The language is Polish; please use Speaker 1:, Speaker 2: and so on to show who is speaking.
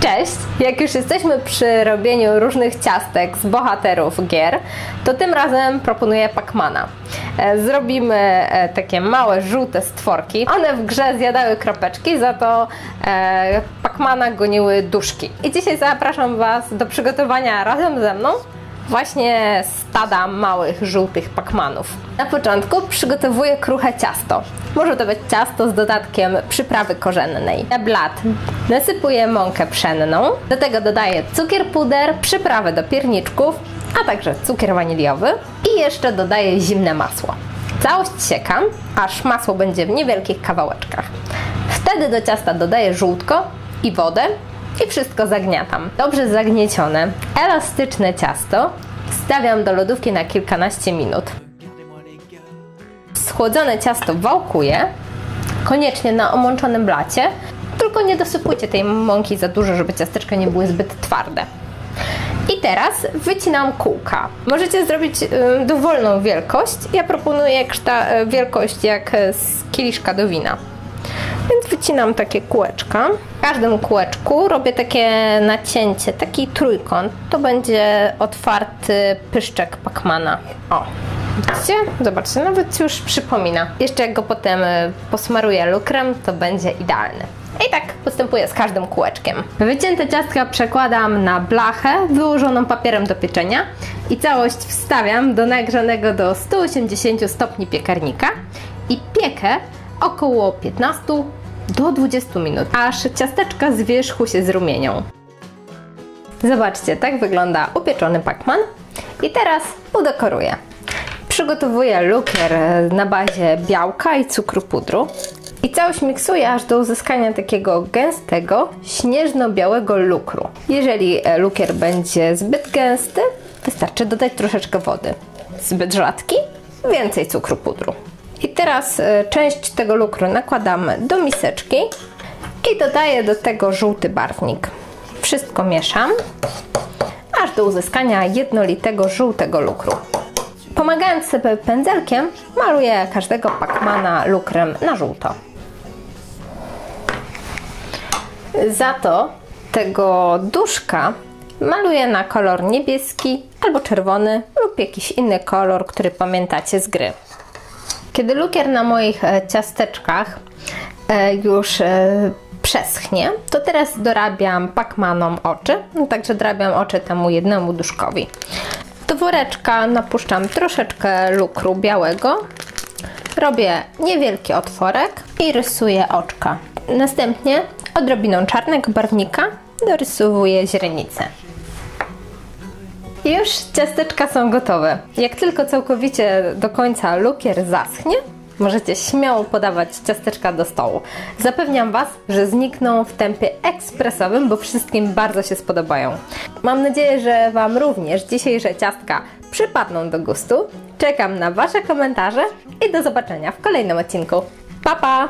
Speaker 1: Cześć! Jak już jesteśmy przy robieniu różnych ciastek z bohaterów gier, to tym razem proponuję Pacmana. E, Zrobimy e, takie małe, żółte stworki. One w grze zjadały kropeczki, za to e, Pacmana goniły duszki. I dzisiaj zapraszam Was do przygotowania razem ze mną właśnie stada małych, żółtych pakmanów. Na początku przygotowuję kruche ciasto. Może to być ciasto z dodatkiem przyprawy korzennej. Na blat nasypuję mąkę pszenną, do tego dodaję cukier puder, przyprawę do pierniczków, a także cukier waniliowy i jeszcze dodaję zimne masło. Całość siekam, aż masło będzie w niewielkich kawałeczkach. Wtedy do ciasta dodaję żółtko i wodę i wszystko zagniatam. Dobrze zagniecione, elastyczne ciasto stawiam do lodówki na kilkanaście minut. Schłodzone ciasto wałkuję, koniecznie na omączonym blacie, tylko nie dosypujcie tej mąki za dużo, żeby ciasteczka nie były zbyt twarde. I teraz wycinam kółka. Możecie zrobić y, dowolną wielkość. Ja proponuję y, wielkość jak z kieliszka do wina. Więc wycinam takie kółeczka. W każdym kółeczku robię takie nacięcie, taki trójkąt. To będzie otwarty pyszczek Pacmana. O, widzicie? Zobaczcie, nawet już przypomina. Jeszcze jak go potem y, posmaruję lukrem, to będzie idealny. I tak postępuję z każdym kółeczkiem. Wycięte ciastka przekładam na blachę wyłożoną papierem do pieczenia i całość wstawiam do nagrzanego do 180 stopni piekarnika i piekę około 15 do 20 minut, aż ciasteczka z wierzchu się zrumienią. Zobaczcie, tak wygląda upieczony pakman. I teraz udekoruję. Przygotowuję lukier na bazie białka i cukru pudru. I całość miksuję aż do uzyskania takiego gęstego, śnieżno-białego lukru. Jeżeli e, lukier będzie zbyt gęsty, wystarczy dodać troszeczkę wody. Zbyt rzadki, więcej cukru pudru. I teraz e, część tego lukru nakładam do miseczki i dodaję do tego żółty barwnik. Wszystko mieszam, aż do uzyskania jednolitego żółtego lukru. Pomagając sobie pędzelkiem, maluję każdego pakmana lukrem na żółto. Za to tego duszka maluję na kolor niebieski albo czerwony lub jakiś inny kolor, który pamiętacie z gry. Kiedy lukier na moich e, ciasteczkach e, już e, przeschnie, to teraz dorabiam pakmanom oczy, no, także dorabiam oczy temu jednemu duszkowi. Do woreczka napuszczam troszeczkę lukru białego, robię niewielki otworek i rysuję oczka. Następnie odrobiną czarnego barwnika dorysowuję źrenicę. Już ciasteczka są gotowe. Jak tylko całkowicie do końca lukier zaschnie, możecie śmiało podawać ciasteczka do stołu. Zapewniam Was, że znikną w tempie ekspresowym, bo wszystkim bardzo się spodobają. Mam nadzieję, że Wam również dzisiejsze ciastka przypadną do gustu. Czekam na Wasze komentarze i do zobaczenia w kolejnym odcinku. Pa, pa!